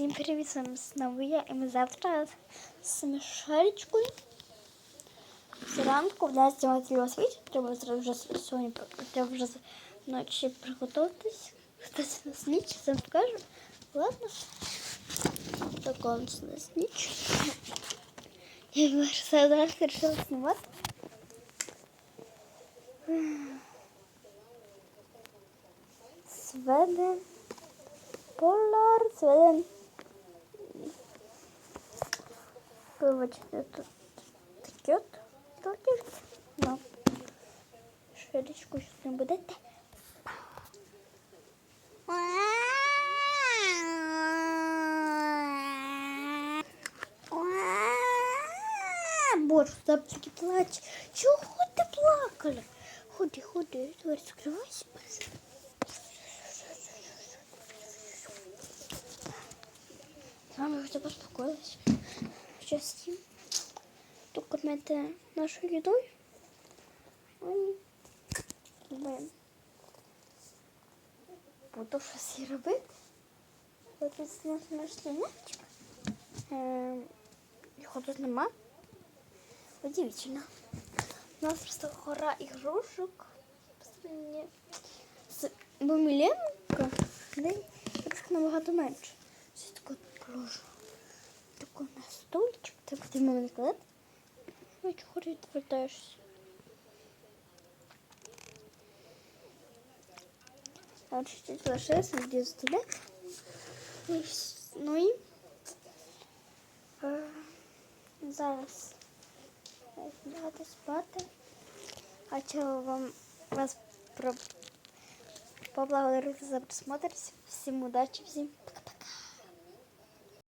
Всім привіт, з вами знову я, і ми завтра з Мішелечкою зранку в нас знімати освіт. Треба вже сьогодні, треба вже вночі приготуватись. Хтось нас ніч, це покажу. Ладно. Так он нас ніч. Я все зараз вирішила знімати. Сведен. Полар, Сведен. Вибачте, тут такі от толківки. Ну, швидочку, що не будете. Боже, тапчики плачь. Чого ти плакали? Ходи, ходи, дверь закривайся. Мама вже поспокоилась. Сейчас їм. Тут кормити нашою їдою. Ой. Блин. Буду щось і робити. Ось тут наш. Ем, Його тут нема. Удивительно. У нас просто гора ігрушок. З Буміленко, де набагато менше. Це таке положу. Такий на стульчик. Так ти мене сказати? Ну, чого ти відвертаєшся? А от ще тут лишилося де стуляти. І вс- Ну і е, зараз лягати спати. Хочу вам вас про поблагодарити за просмотр. Всім удачі, всім пока.